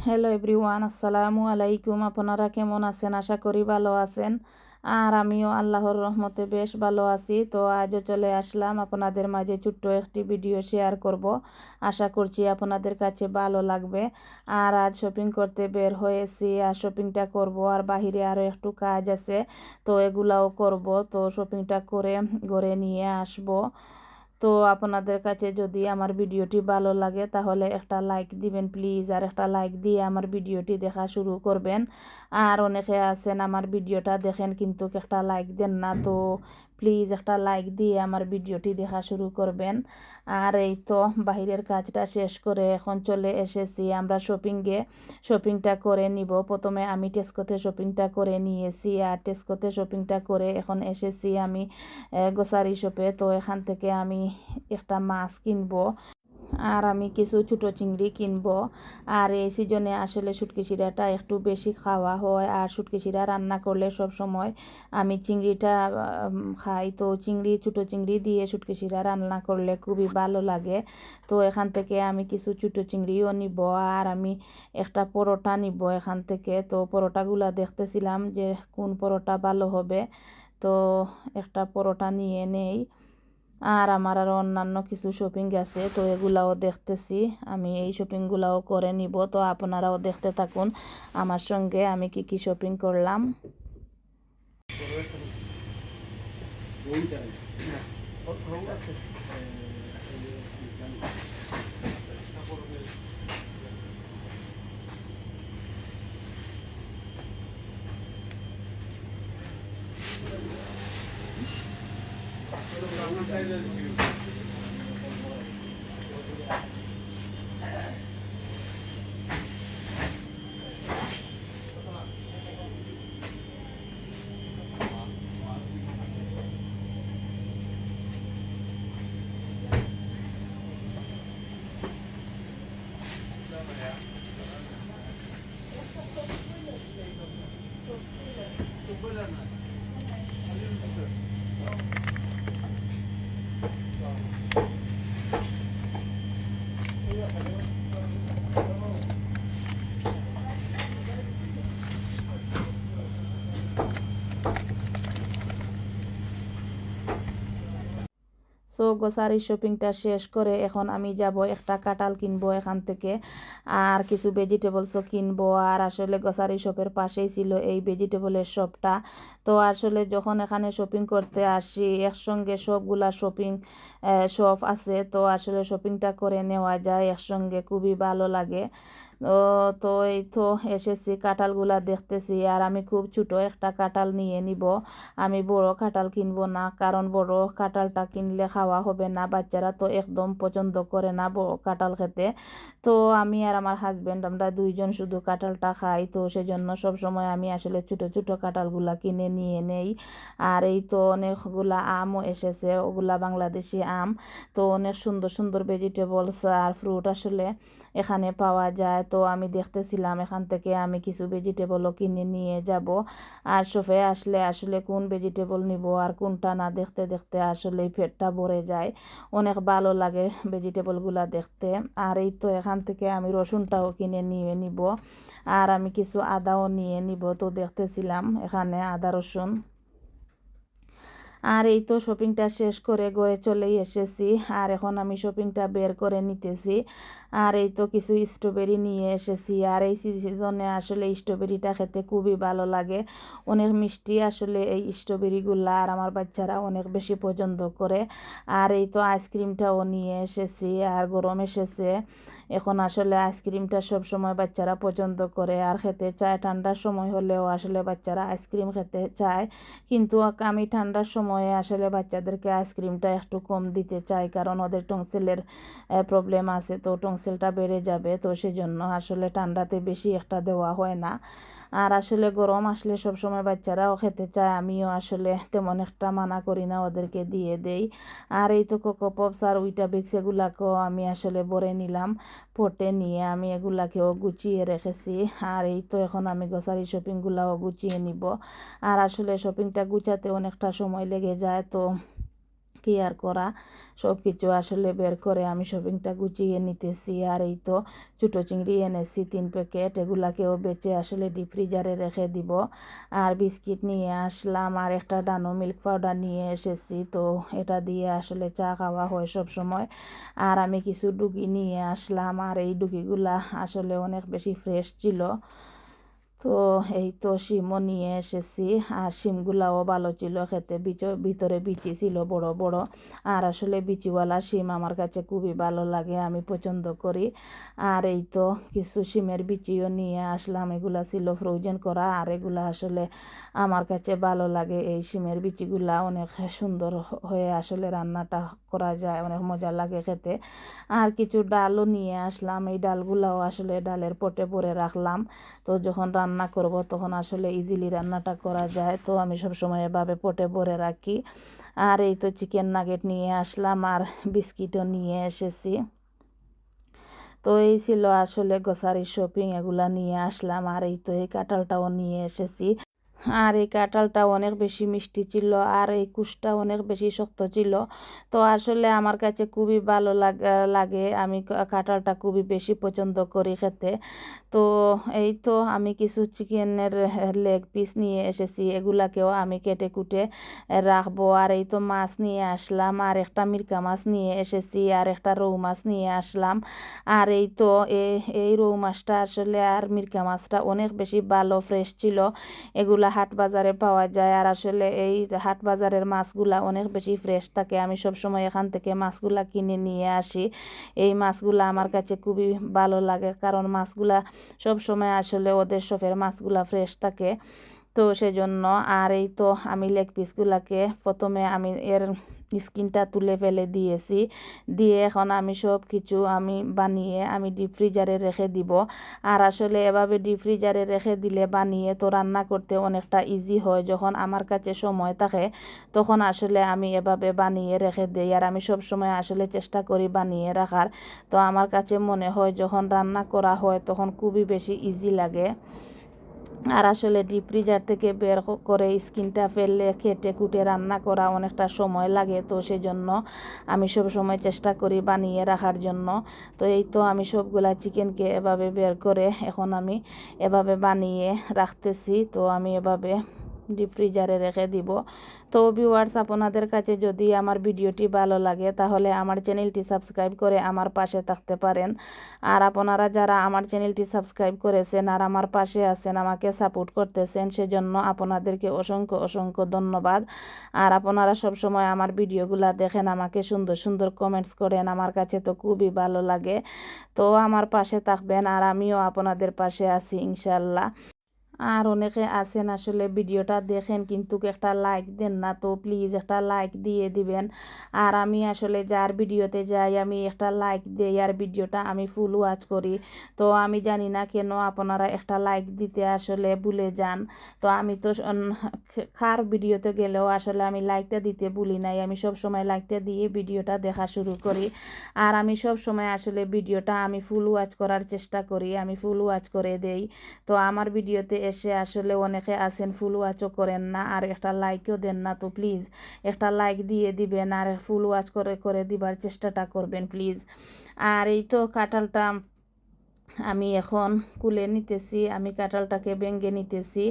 Hello everyone আসসালামু আলাইকুম আপনারা কেমন আছেন আশা করি ভালো আছেন আর আমিও আল্লাহর রহমতে বেশ ভালো আছি তো আজও চলে আসলাম আপনাদের মাঝে ছোট্ট একটি ভিডিও শেয়ার করব আশা করছি আপনাদের কাছে ভালো লাগবে আর আজ শপিং করতে বের হয়েছি আর শপিংটা করব আর বাহিরে আরও একটু কাজ আছে তো এগুলাও করব তো শপিংটা করে ঘরে নিয়ে আসব তো আপনাদের কাছে যদি আমার ভিডিওটি ভালো লাগে, তাহলে একটা লাইক দিবেন প্লিজ আর একটা লাইক দিয়ে আমার ভিডিওটি দেখা শুরু করবেন। আর অনেকে আছেন, আমার ভিডিওটা দেখেন কিন্তু একটা লাইক দেন না, তো প্লিজ একটা লাইক দিয়ে আমার ভিডিওটি দেখা শুরু করবেন। আর এই তো বাহিরের কাজটা শেষ করে এখন চলে এসেছি আমরা শপিংয়ে শপিংটা করে নিব। প্রথমে আমি টেস্কোতে শপিংটা করে নিয়েছি আর টেস্কোতে শপিংটা করে এখন এসেছি আমি গোসারি শপে তো এখান থেকে আমি একটা মাছ কিনবো। আর আমি কিছু ছোটো চিংড়ি কিনব। আর এই সিজনে আসলে শুটকি শিরাটা একটু বেশি খাওয়া হয়। আর শুটকি শিরা রান্না করলে সব সময় আমি চিংড়িটা খাই। তো চিংড়ি, ছোটো চিংড়ি দিয়ে শুটকি শিরা রান্না করলে খুবই ভালো লাগে। তো এখান থেকে আমি কিছু ছোটো চিংড়িও নিব। আর আমি একটা পরোটা নিব এখান থেকে। তো পরোটাগুলো দেখতেছিলাম যে কোন পরোটা ভালো হবে। তো একটা পরোটা নিয়ে নেই। আর আমার আরও অন্যান্য কিছু শপিং আছে, তো এগুলাও দেখতেছি। আমি এই শপিংগুলাও করে নিব। তো আপনারাও দেখতে থাকুন আমার সঙ্গে আমি কি কি শপিং করলাম। sanitizer Yeah. সো গোসারি শপিংটা শেষ করে এখন আমি যাব একটা কাঁঠাল কিনবো এখান থেকে। আর কিছু ভেজিটেবলসও কিনবো। আর আসলে গোসারি শপের পাশেই ছিল এই ভেজিটেবলের শপটা তো আসলে যখন এখানে শপিং করতে আসি, একসঙ্গে সবগুলা শপিং শপ আছে। তো আসলে শপিংটা করে নেওয়া যায়, একসঙ্গে খুবই ভালো লাগে। তো এই তো এসেছি, কাঁঠালগুলা দেখতেছি। আর আমি খুব ছোটো একটা কাঁঠাল নিয়ে নিব। আমি বড় কাঁঠাল কিনবো না, কারণ বড় কাঁঠালটা কিনলে খাওয়া হবে না, বাচ্চারা তো একদম পছন্দ করে না বড় কাঁঠাল খেতে। তো আমি আর আমার হাজব্যান্ড আমরা দুইজন শুধু কাঁঠালটা খাই, তো সেজন্য সবসময় আমি আসলে ছোটো ছোটো কাঁঠালগুলা কিনে নিয়ে নেই। আর এই তো অনেকগুলা আমও এসেছে, ওগুলা বাংলাদেশি আম। তো অনেক সুন্দর সুন্দর ভেজিটেবলস আর ফ্রুট আসলে এখানে পাওয়া যায়। তো আমি দেখতেছিলাম এখান থেকে আমি কিছু ভেজিটেবলও কিনে নিয়ে যাব। আর শপে আসলে আসলে কোন ভেজিটেবল নিব আর কোনটা না দেখতে দেখতে আসলে পেটটা ভরে যায়। অনেক ভালো লাগে ভেজিটেবলগুলো দেখতে। আর এই তো এখান থেকে আমি রসুনটাও কিনে নিয়ে নিব। আর আমি কিছু আদাও নিয়ে নিব। তো দেখতেছিলাম এখানে আদা রসুন। আর এই তো শপিংটা শেষ করে ঘরে চলেই এসেছি। আর এখন আমি শপিংটা বের করে নিতেছি। আর এই তো কিছু স্ট্রবেরি নিয়ে এসেছি। আর এই সিজনে আসলে স্ট্রবেরিটা খেতে খুবই ভালো লাগে। অনেক মিষ্টি আসলে এই স্ট্রবেরিগুলো আর আমার বাচ্চারা অনেক বেশি পছন্দ করে। আর এই তো আইসক্রিমটাও নিয়ে এসেছি আর গরম এসেছে। এখন আসলে আইসক্রিমটা সব সময় বাচ্চারা পছন্দ করে। আর খেতে চায়, ঠান্ডার সময় হলেও আসলে বাচ্চারা আইসক্রিম খেতে চায়। কিন্তু আমি ঠান্ডার সময়ে আসলে বাচ্চাদেরকে আইসক্রিমটা একটু কম দিতে চাই কারণ ওদের টংসেলের প্রবলেম আছে। তো টংসেলটা বেড়ে যাবে, তো সেজন্য আসলে ঠান্ডাতে বেশি একটা দেওয়া হয় না। আর আসলে গরম আসলে সবসময় বাচ্চারাও খেতে চায়। আমিও আসলে তেমন একটা মানা করি না, ওদেরকে দিয়ে দেই। আর এই তো কোকো পপস আর উইটা বিক্স এগুলাকেও আমি আসলে ভরে নিলাম পটে নিয়ে আমি এগুলাকেও গুছিয়ে রেখেছি। আর এই তো এখন আমি গ্রসারি শপিংগুলাও গুছিয়ে নিব। আর আসলে শপিংটা গুছাতে অনেকটা সময় লেগে যায়, তো কেয়ার করা সব কিছু আসলে বের করে আমি শপিংটা গুছিয়ে নিতেছি। আর এই তো ছোটো চিংড়ি এনেছি তিন প্যাকেট এগুলাকেও বেচে আসলে ডিপ ফ্রিজারে রেখে দিব। আর বিস্কিট নিয়ে আসলাম, আর একটা ডানো মিল্ক পাউডার নিয়ে এসেছি। তো এটা দিয়ে আসলে চা খাওয়া হয় সব সময়। আর আমি কিছু ডুগি নিয়ে আসলাম, আর এই ডুগিগুলা আসলে অনেক বেশি ফ্রেশ ছিল। তো এই তো শিমও নিয়ে এসেছি। আর শিমগুলাও ভালো ছিল খেতে। ভিতরে বিচি ছিল বড় বড়। আর আসলে বিচিওয়ালা শিম আমার কাছে খুবই ভালো লাগে, আমি পছন্দ করি। আর এই তো কিছু শিমের বিচিও নিয়ে আসলাম। এগুলা ছিল ফ্রোজেন করা, আর এগুলা আসলে আমার কাছে ভালো লাগে। এই শিমের বিচিগুলা অনেক সুন্দর হয়ে আসলে রান্নাটা করা যায়, অনেক মজা লাগে খেতে। আর কিছু ডালও নিয়ে আসলাম। এই ডালগুলাও আসলে ডালের পটে পরে রাখলাম। তো যখন রান্না করব, তখন আসলে ইজিলি রান্নাটা করা যায়। তো আমি সবসময় এভাবে পটে ভরে রাখি। আর এই তো চিকেন নাগেট নিয়ে আসলাম আর বিস্কিটও নিয়ে এসেছি। তো এই ছিল আসলে গোসারি শপিং এগুলা নিয়ে আসলাম। আর এই তো এই কাঁঠালটাও নিয়ে এসেছি। আর এই কাঁঠালটা অনেক বেশি মিষ্টি ছিল আর এই কুশটা অনেক বেশি শক্ত ছিল। তো আসলে আমার কাছে খুবই ভালো লাগে আমি কাঁঠালটা খুবই বেশি পছন্দ করি খেতে। তো এই তো আমি কিছু চিকেনের লেগ পিস নিয়ে এসেছি। এগুলাকেও আমি কেটে কুটে রাখব। আর এই তো মাছ নিয়ে আসলাম। আর একটা মিরকা মাছ নিয়ে এসেছি। আর একটা রৌ মাছ নিয়ে আসলাম। আর এই তো এই রৌ মাছটা আসলে আর মিরকা মাছটা অনেক বেশি ভালো, ফ্রেশ ছিল। এগুলা হাট বাজারে পাওয়া যায়। আর আসলে এই হাট বাজারের মাছগুলা অনেক বেশি ফ্রেশ থাকে। আমি সব সময় এখান থেকে মাছগুলা কিনে নিয়ে আসি। এই মাছগুলা আমার কাছে খুবই ভালো লাগে। কারণ মাছগুলা সব সময় আসলে ওদের সফের মাছগুলা ফ্রেশ থাকে। তো সেজন্য আর এই তো আমি লেগ পিসগুলাকে প্রথমে আমি এর স্কিনটা তুলে ফেলে দিয়েছি। দিয়ে এখন আমি সব কিছু আমি বানিয়ে আমি ডিপ ফ্রিজারে রেখে দিব। আর আসলে এভাবে ডিপ ফ্রিজারে রেখে দিলে বানিয়ে তো রান্না করতে অনেকটা ইজি হয়। যখন আমার কাছে সময় থাকে, তখন আসলে আমি এভাবে বানিয়ে রেখে দিই। আর আমি সব সময় আসলে চেষ্টা করি বানিয়ে রাখার। তো আমার কাছে মনে হয় যখন রান্না করা হয়, তখন খুবই বেশি ইজি লাগে। আর আসলে ডিপ ফ্রিজার থেকে বের করে স্কিনটা ফেললে, খেটে কুটে রান্না করা অনেকটা সময় লাগে। তো সেজন্য আমি সব সময় চেষ্টা করি বানিয়ে রাখার জন্য। তো এই তো আমি সবগুলা চিকেনকে এভাবে বের করে এখন আমি এভাবে বানিয়ে রাখতেছি। তো আমি এভাবে ডিপ ফ্রিজারে রেখে দিব। তো ভিউয়ার্স আপনাদের কাছে যদি আমার ভিডিওটি ভালো লাগে, তাহলে আমার চ্যানেলটি সাবস্ক্রাইব করে আমার পাশে থাকতে পারেন। আর আপনারা যারা আমার চ্যানেলটি সাবস্ক্রাইব করেছেন আর আমার পাশে আছেন, আমাকে সাপোর্ট করতেছেন, সেজন্য আপনাদেরকে অসংখ্য অসংখ্য ধন্যবাদ। আর আপনারা সবসময় আমার ভিডিওগুলো দেখেন, আমাকে সুন্দর সুন্দর কমেন্টস করেন, আমার কাছে তো খুবই ভালো লাগে। তো আমার পাশে থাকবেন আর আমিও আপনাদের পাশে আছি ইনশাল্লাহ আর অনেকে আছেন আসলে ভিডিওটা দেখেন কিন্তু একটা লাইক দেন না, তো প্লিজ একটা লাইক দিয়ে দিবেন। আর আমি আসলে যার ভিডিওতে যাই, আমি একটা লাইক দিই আর ভিডিওটা আমি ফুল ওয়াচ করি। তো আমি জানি না কেন আপনারা একটা লাইক দিতে আসলে ভুলে যান। তো আমি তো খার ভিডিওতে গেলেও আসলে আমি লাইকটা দিতে ভুলি নাই। আমি সব সময় লাইকটা দিয়ে ভিডিওটা দেখা শুরু করি। আর আমি সব সময় আসলে ভিডিওটা আমি ফুল ওয়াচ করার চেষ্টা করি, আমি ফুল ওয়াচ করে দেই। তো আমার ভিডিওতে এসে আসলে অনেকে আছেন ফুল ওয়াচও করেন না। আর একটা লাইকও দেন না তো প্লিজ একটা লাইক দিয়ে দিবেন আর ফুল ওয়াচ করে করে দিবার চেষ্টাটা করবেন প্লিজ আর এই তো কাঁঠালটা আমি এখন কুলে নিতেছি, আমি কাঁঠালটাকে ভেঙে নিতেছি।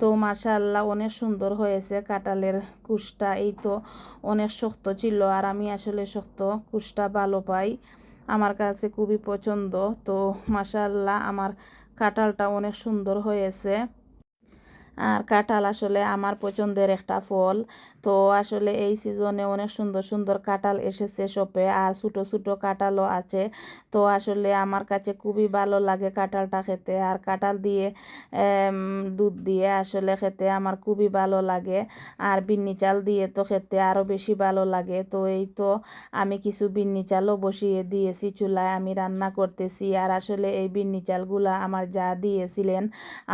তো মাশাল্লাহ অনেক সুন্দর হয়েছে কাঁঠালের কুশটা, এই তো অনেক শক্ত ছিল আর আমি আসলে শক্ত কুশটা ভালো পাই। আমার কাছে খুবই পছন্দ, তো মাশাল্লাহ আমার কাঁঠালটা অনেক সুন্দর হয়েছে। আর কাঁঠাল আসলে আমার পছন্দের একটা ফল। তো আসলে এই সিজনে অনেক সুন্দর সুন্দর কাঁঠাল এসেছে শপে আর ছোটো ছোটো কাঁঠালও আছে। তো আসলে আমার কাছে খুবই ভালো লাগে কাঁঠালটা খেতে আর কাঁঠাল দিয়ে দুধ দিয়ে আসলে খেতে আমার খুবই ভালো লাগে। আর বিন্নি চাল দিয়ে তো খেতে আরও বেশি ভালো লাগে। তো এই তো আমি কিছু বিন্নি চালও বসিয়ে দিয়েছি চুলায়, আমি রান্না করতেছি। আর আসলে এই বিন্নি চালগুলা আমার যা দিয়েছিলেন,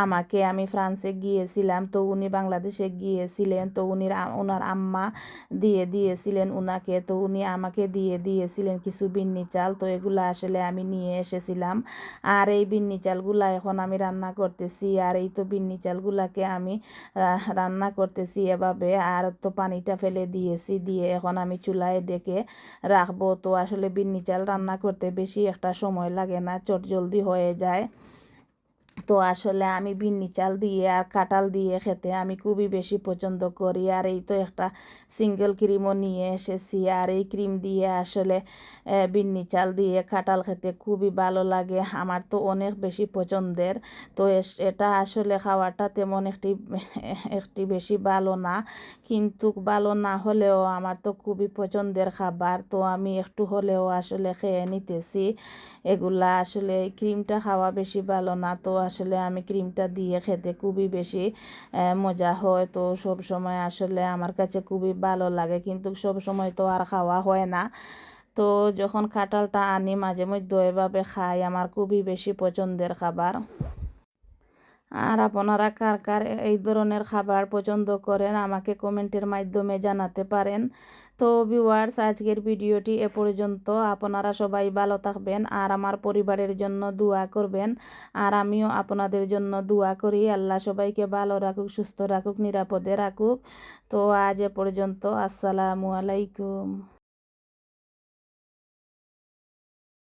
আমাকে আমি ফ্রান্সে গিয়েছিলাম তো উনি বাংলাদেশে গিয়েছিলেন, তো উনি ওনার আম্মা দিয়ে দিয়েছিলেন উনাকে, তো উনি আমাকে দিয়ে দিয়েছিলেন কিছু বিন্নি চাল, তো এগুলো আসলে আমি নিয়ে এসেছিলাম। আর এই বিন্নি চালগুলা এখন আমি রান্না করতেছি, আর এই তো বিন্নি চালগুলাকে আমি রান্না করতেছি এভাবে, আর তো পানিটা ফেলে দিয়েছি, দিয়ে এখন আমি চুলায় ডেকে রাখব। তো আসলে বিন্নি চাল রান্না করতে বেশি একটা সময় লাগে না চট জলদি হয়ে যায়। তো আসলে আমি বিন্নি চাল দিয়ে আর কাঁঠাল দিয়ে খেতে আমি খুবই বেশি পছন্দ করি। আর এই তো একটা সিঙ্গেল ক্রিমও নিয়ে এসেছি। আর এই ক্রিম দিয়ে আসলে বিন্নি চাল দিয়ে কাঁঠাল খেতে খুবই ভালো লাগে। আমার তো অনেক বেশি পছন্দের। তো এটা আসলে খাওয়াটা তেমন একটি একটি বেশি ভালো না। কিন্তু ভালো না হলেও আমার তো খুবই পছন্দের খাবার। তো আমি একটু হলেও আসলে খেয়ে নিতেছি। এগুলা আসলে এই ক্রিমটা খাওয়া বেশি ভালো না। তো আসলে আমি ক্রিমটা দিয়ে খেতে খুবই বেশি মজা হয়। তো সব সময় আসলে আমার কাছে খুবই ভালো লাগে। কিন্তু সব সময় তো আর খাওয়া হয় না। তো যখন কাঁঠালটা আনি, মাঝে মধ্যে এভাবে খাই। আমার খুবই বেশি পছন্দের খাবার। আর আপনারা কার কার এই ধরনের খাবার পছন্দ করেন আমাকে কমেন্টের মাধ্যমে জানাতে পারেন। তো ভিউয়ার্স আজকের ভিডিওটি এ পর্যন্ত। আপনারা সবাই ভালো থাকবেন আর আমার পরিবারের জন্য দোয়া করবেন। আর আমিও আপনাদের জন্য দোয়া করি। আল্লাহ সবাইকে ভালো রাখুক, সুস্থ রাখুক, নিরাপদে রাখুক। তো আজ এ পর্যন্ত। আসসালামু আলাইকুম।